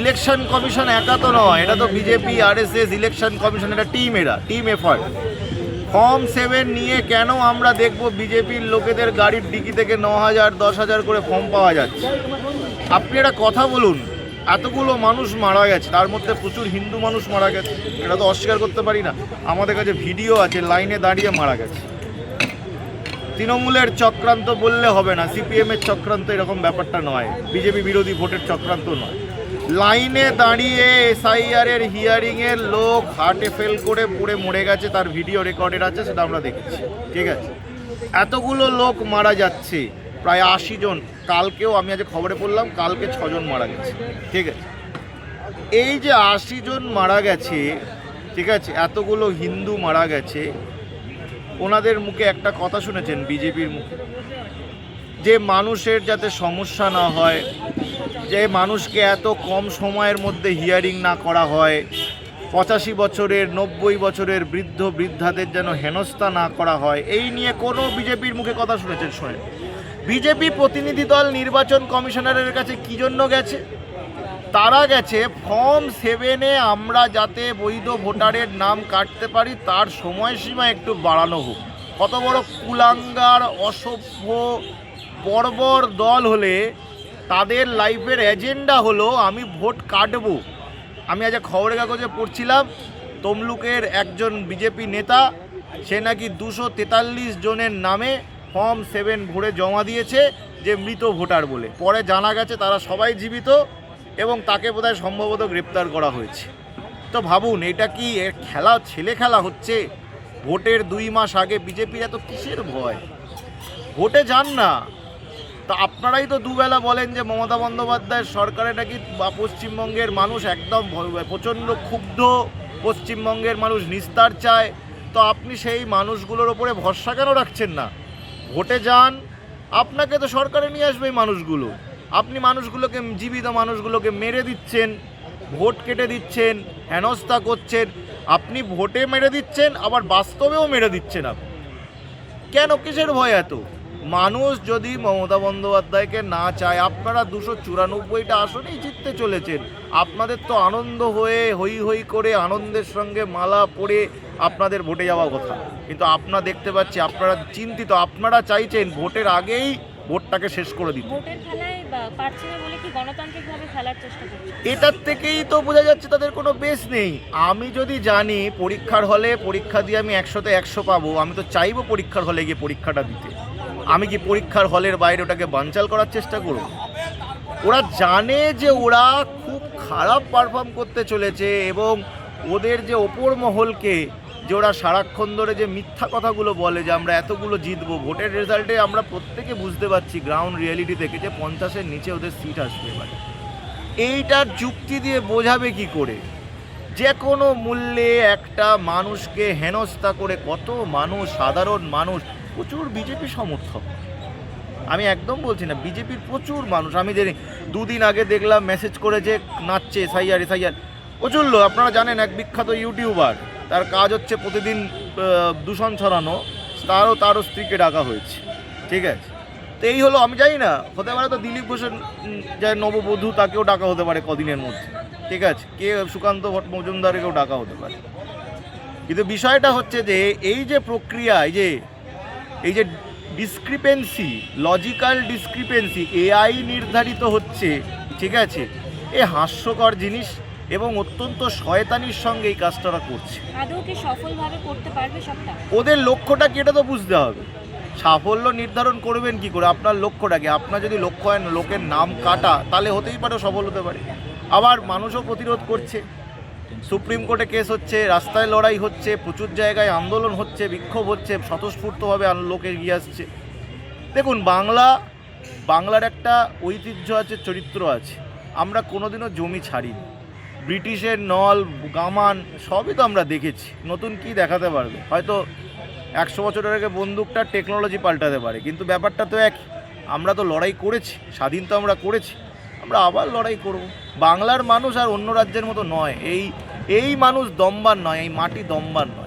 Election commission একা তো নয়, এটা তো বিজেপি আরএসএস ইলেকশন কমিশন, এটা টিম এরা টিম এফার্ট ফর্ম সেভেন নিয়ে কেন আমরা দেখব বিজেপির লোকেদের গাড়ির ডিকি থেকে ন হাজার, দশ হাজার করে ফর্ম পাওয়া যাচ্ছে? আপনি একটা কথা বলুন, এতগুলো মানুষ মারা গেছে, তার মধ্যে প্রচুর হিন্দু মানুষ মারা গেছে, এটা তো অস্বীকার করতে পারি না। আমাদের কাছে ভিডিও আছে, লাইনে দাঁড়িয়ে মারা গেছে। তৃণমূলের চক্রান্ত বললে হবে না সিপিএম এর চক্রান্ত এরকম ব্যাপারটা নয়, বিজেপি বিরোধী ভোটের চক্রান্ত নয়। লাইনে দাঁড়িয়ে এসআইআর এর হিয়ারিং এর লোক হার্টে ফেল করে পড়ে মরে গেছে, তার ভিডিও রেকর্ডেড আছে, সেটা আমরা দেখেছি, ঠিক আছে? এতগুলো লোক মারা যাচ্ছে, প্রায় আশি জন, কালকেও আমি আজ খবরে পড়লাম, কালকে ছজন মারা গেছে, ঠিক আছে? এই যে আশি জন মারা গেছে, ঠিক আছে, এতগুলো হিন্দু মারা গেছে, ওনাদের মুখে একটা কথা শুনেছেন বিজেপির মুখে, যে মানুষের যাতে সমস্যা না হয় যে মানুষকে এত কম সময়ের মধ্যে হিয়ারিং না করা হয়, পঁচাশি বছরের, নব্বই বছরের বৃদ্ধ বৃদ্ধাদের যেন হেনস্থা না করা হয়, এই নিয়ে কোনো বিজেপির মুখে কথা শুনেছেন শোনেন বিজেপি প্রতিনিধি দল নির্বাচন কমিশনারের কাছে কী জন্য গেছে? তারা গেছে, ফর্ম সেভেনে আমরা যাতে বৈধ ভোটারের নাম কাটতে পারি, তার সময়সীমা একটু বাড়ানো হোক। কত বড় কুলাঙ্গার, অসভ্য, বর্বর দল হলে তাদের লাইফের এজেন্ডা হলো আমি ভোট কাটবো। আমি আজ খবরের কাগজে পড়ছিলাম, তমলুকের একজন বিজেপি নেতা, সে নাকি দুশো তেতাল্লিশ জনের নামে ফর্ম সেভেন ভরে জমা দিয়েছে যে মৃত ভোটার বলে। পরে জানা গেছে তারা সবাই জীবিত এবং তাকে বোধহয় সম্ভবত গ্রেপ্তার করা হয়েছে। তো ভাবুন, এটা কি এ খেলা, ছেলে খেলা হচ্ছে? ভোটের দুই মাস আগে বিজেপির এত কিসের ভয়? ভোটে যান না। তা আপনারাই তো দুবেলা বলেন যে মমতা বন্দ্যোপাধ্যায়ের সরকারে নাকি পশ্চিমবঙ্গের মানুষ একদম প্রচণ্ড ক্ষুব্ধ, পশ্চিমবঙ্গের মানুষ নিস্তার চায়। তো আপনি সেই মানুষগুলোর ওপরে ভরসা কেন রাখছেন না? ভোটে যান, আপনাকে তো সরকারে নিয়ে আসবে মানুষগুলো। আপনি মানুষগুলোকে, জীবিত মানুষগুলোকে মেরে দিচ্ছেন, ভোট কেটে দিচ্ছেন, হেনস্থা করছেন। আপনি ভোটে মেরে দিচ্ছেন, আবার বাস্তবেও মেরে দিচ্ছেন আপনি। কেন? কিসের ভয় এত? মানুষ যদি মমতা বন্দ্যোপাধ্যায়কে না চায় আপনারা দুশো চুরানব্বইটা আসনেই জিততে চলেছেন। আপনাদের তো আনন্দ হয়ে হই হই করে আনন্দের সঙ্গে মালা পরে আপনাদের ভোটে যাওয়া কথা। কিন্তু আপনারা দেখতে পাচ্ছি আপনারা চিন্তিত আপনারা চাইছেন ভোটের আগেই ভোটটাকে শেষ করে দিতে। ভোটের খেলায় বা- পারছে না বলে কি গণতান্ত্রিকভাবে খেলার চেষ্টা করছে এটার থেকেই তো বোঝা যাচ্ছে তাদের কোনো বেস নেই। আমি যদি জানি পরীক্ষার হলে পরীক্ষা দিয়ে আমি একশোতে একশো পাবো আমি তো চাইব পরীক্ষার হলে গিয়ে পরীক্ষাটা দিতে। আমি কি পরীক্ষার হলের বাইরে ওটাকে বানচাল করার চেষ্টা করব? ওরা জানে যে ওরা খুব খারাপ পারফর্ম করতে চলেছে এবং ওদের যে ওপর মহলকে, যে ওরা সারাক্ষণ ধরে যে মিথ্যা কথাগুলো বলে যে আমরা এতগুলো জিতবো, ভোটের রেজাল্টে আমরা প্রত্যেকে বুঝতে পারছি গ্রাউন্ড রিয়েলিটি থেকে যে পঞ্চাশের নিচে ওদের সিট আসবে এবারে। এইটার যুক্তি দিয়ে বোঝাবে কি করে? যে কোনো মূল্যে একটা মানুষকে হেনস্থা করে কত মানুষ, সাধারণ মানুষ প্রচুর বিজেপি সমর্থক। আমি একদম বলছি না, বিজেপির প্রচুর মানুষ। আমি জানি দুদিন আগে দেখলাম মেসেজ করে যে নাচছে এসআইআর এসআইআর প্রচুর লোক, আপনারা জানেন এক বিখ্যাত ইউটিউবার তার কাজ হচ্ছে প্রতিদিন দূষণ ছড়ানো, তারও তারও স্ত্রীকে ডাকা হয়েছে। ঠিক আছে? তো এই হলো, আমি জানি না, হতে পারে তো দিলীপ ঘোষের যে নববধূ, তাকেও ডাকা হতে পারে কদিনের মধ্যে। ঠিক আছে? কে, সুকান্ত ভট্ট মজুমদারকেও ডাকা হতে পারে। কিন্তু বিষয়টা হচ্ছে যে, এই যে প্রক্রিয়া, এই যে এই যে ডিসক্রিপেন্সি লজিক্যাল ডিসক্রিপেন্সি এআই নির্ধারিত হচ্ছে ঠিক আছে? এ হাস্যকর জিনিস এবং অত্যন্ত শয়তানির সঙ্গে এই কাজটা করছে। আদৌ কি সফলভাবে করতে পারবে সবটা? ওদের লক্ষ্যটা কি এটা তো বুঝতে হবে। সাফল্য নির্ধারণ করবেন কি করে? আপনার লক্ষ্যটাকে আপনার যদি লক্ষ্য হয় লোকের নাম কাটা তাহলে হতেই পারে সফল হতে পারে। আবার মানুষও প্রতিরোধ করছে। সুপ্রিম কোর্টে কেস হচ্ছে, রাস্তায় লড়াই হচ্ছে, প্রচুর জায়গায় আন্দোলন হচ্ছে, বিক্ষোভ হচ্ছে, স্বতঃস্ফূর্তভাবে লোক এগিয়ে আসছে। দেখুন, বাংলা, বাংলার একটা ঐতিহ্য আছে, চরিত্র আছে। আমরা কোনোদিনও জমি ছাড়িনি। ব্রিটিশের নল, গামান, সবই তো আমরা দেখেছি। নতুন কি দেখাতে পারবে? হয়তো একশো বছরের আগে বন্দুকটা টেকনোলজি পাল্টাতে পারে, কিন্তু ব্যাপারটা তো এক আমরা তো লড়াই করেছি স্বাধীন তো আমরা করেছি। আমরা আবার লড়াই করব। বাংলার মানুষ আর অন্য রাজ্যের মতো নয়। এই এই মানুষ দমবার নয়, এই মাটি দমবার নয়।